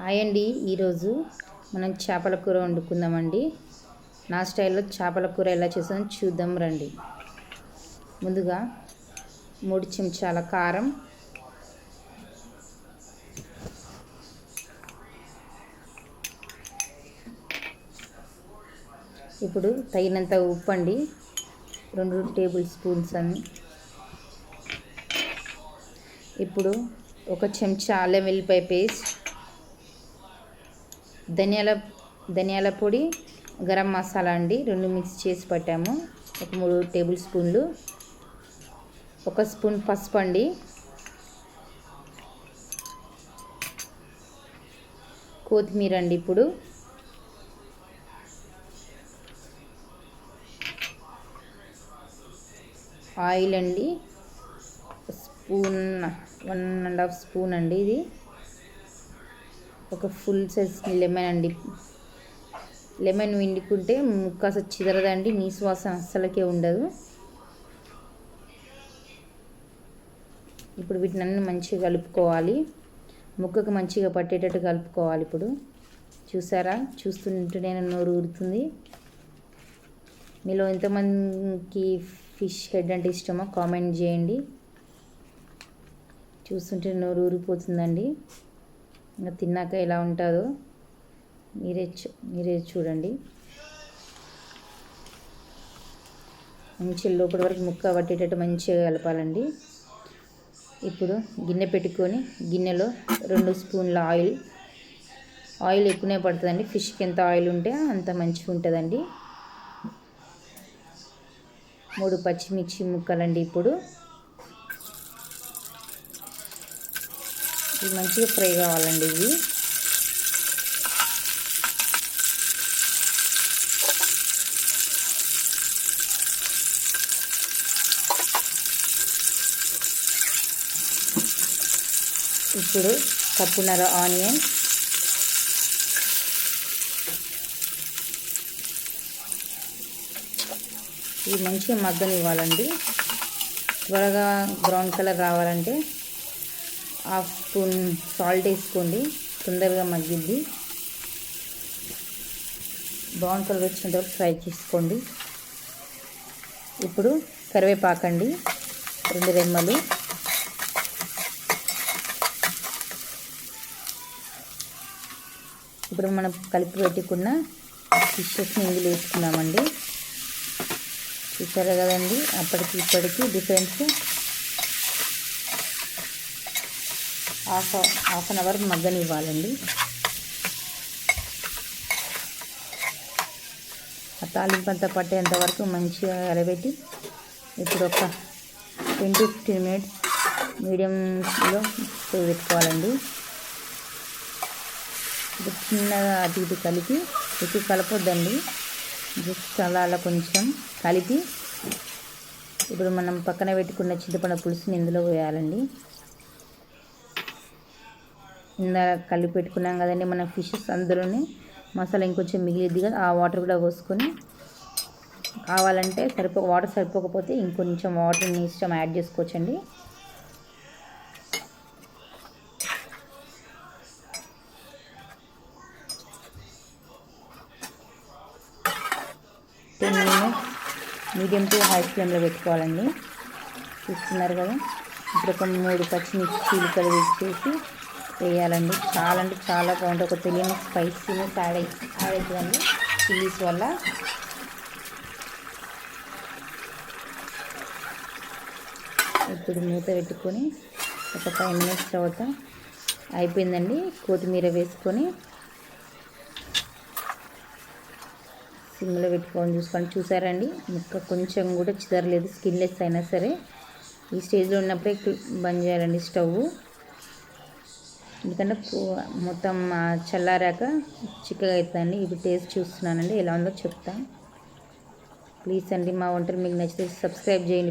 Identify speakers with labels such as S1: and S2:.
S1: Hi అండి. ఈరోజు మనం చేపల కూర వండుకుందామండి. నా స్టైల్లో చేపల కూర ఎలా చేసాం చూద్దాం రండి. ముందుగా మూడు చెంచాల కారం ఇప్పుడు తగినంత ఉప్పు అండి. రెండు టేబుల్ స్పూన్స్ అని. ఇప్పుడు ఒక చెంచా అల్లం వెల్లిపాయ పేస్ట్ ధనియాల ధనియాల పొడి గరం మసాలా అండి. రెండు మిక్స్ చేసి పట్టాము. ఒక మూడు టేబుల్ స్పూన్లు. ఒక స్పూన్ పసుపు అండి. కొత్తిమీర అండి ఇప్పుడు. ఆయిల్ అండి. Spoon one and half spoon అండి ఇది. ఒక ఫుల్ సైజ్ లెమన్ అండి. లెమన్ విండుకుంటే ముక్క అసలు చిదరదండి నీసు వాసన అస్సలకే ఉండదు. ఇప్పుడు వీటిని అన్ని మంచిగా కలుపుకోవాలి. ముక్కకు మంచిగా పట్టేటట్టు కలుపుకోవాలి ఇప్పుడు. చూసారా? చూస్తుంటే నోరు ఊరుతుంది. మీలో ఎంతమందికి ఫిష్ హెడ్ అంటే ఇష్టమో కామెంట్ చేయండి. చూస్తుంటే నోరు ఊరిపోతుందండి. ఇంకా తిన్నాక ఎలా ఉంటుందో మీరే మీరే చూడండి. మంచి లోపల వరకు ముక్క పట్టేటట్టు మంచిగా కలపాలండి. ఇప్పుడు గిన్నె పెట్టుకొని గిన్నెలో రెండు స్పూన్ల ఆయిల్. ఆయిల్ ఎక్కువనే పడుతుందండి. ఫిష్కి ఎంత ఆయిల్ ఉంటే అంత మంచిగా ఉంటుందండి. మూడు పచ్చిమిర్చి ముక్కలండి ఇప్పుడు. ఇవి మంచిగా ఫ్రై కావాలండి ఇవి. ఇప్పుడు కప్పున్నర ఆనియన్. ఇవి మంచిగా మగ్గనివ్వాలండి. త్వరగా బ్రౌన్ కలర్ రావాలంటే హాఫ్ స్పూన్ సాల్ట్ వేసుకోండి. తొందరగా మగ్గిద్ది బ్రౌన్ కలర్ వచ్చిన తర్వాత ఫ్రై చేసుకోండి. ఇప్పుడు కరివేపాకండి రెండు రెమ్మలు. ఇప్పుడు మనం కలిపి పెట్టుకున్న ఫిషెస్ని ఇందులో వేసుకున్నామండి చూసారా కదండి? అప్పటికి ఇప్పటికి difference half half an hour మగ్గనివ్వాలండి. ఆ తాలింపంతా పట్టేంత వరకు మంచిగా ఎలబెట్టి ఇప్పుడు ఒక ట్వంటీ ఫిఫ్టీన్ మినిట్స్ మీడియంలో పెట్టుకోవాలండి. ఇప్పుడు చిన్నగా అటు ఇటు కలిపి ఎక్కువ కలపొద్దండి. జస్ట్ అలా అలా కొంచెం కలిపి ఇప్పుడు మనం పక్కన పెట్టుకున్న చింతపండు పులుసుని ఇందులో వేయాలండి. ఇందా కలిపి పెట్టుకున్నాం కదండి మన ఫిషెస్ అందులోనే మసాలా ఇంకొంచెం మిగిలిద్ది కదా ఆ వాటర్ కూడా పోసుకొని కావాలంటే సరిపో వాటర్ సరిపోకపోతే ఇంకొంచెం వాటర్ని ఇష్టం యాడ్ చేసుకోవచ్చండి. Ten minutes medium to high ఫ్లేమ్లో పెట్టుకోవాలండి. చూస్తున్నారు కదా ఇప్పుడు ఒక మూడు పచ్చిమిర్చి చీలికలు వేసి వేయాలండి. చాలా అంటే చాలా బాగుంటుంది ఒక తెలియని స్పైసీనెస్ యాడ్ అయి యాడ్ అవుతుందండి. చిల్లీస్ వల్ల. ఇప్పుడు మూత పెట్టుకొని ఒక ఫైవ్ మినిట్స్ తర్వాత అయిపోయిందండి. కొత్తిమీర వేసుకొని సిమ్లో పెట్టుకొని చూసుకొని చూసారండి? ముక్క కొంచెం కూడా చిదరలేదు. స్కిన్లెస్ అయినా సరే. ఈ స్టేజ్లో ఉన్నప్పుడే బంద్ చేయాలండి స్టవ్. ఎందుకంటే మొత్తం చల్లారాక చిక్కగా అవుతుందండి ఇప్పుడు టేస్ట్ చూస్తున్నానండి. ఎలా ఉందో చెప్తాను ప్లీజ్ అండి మా వంటలు మీకు నచ్చితే సబ్స్క్రైబ్ చేయండి.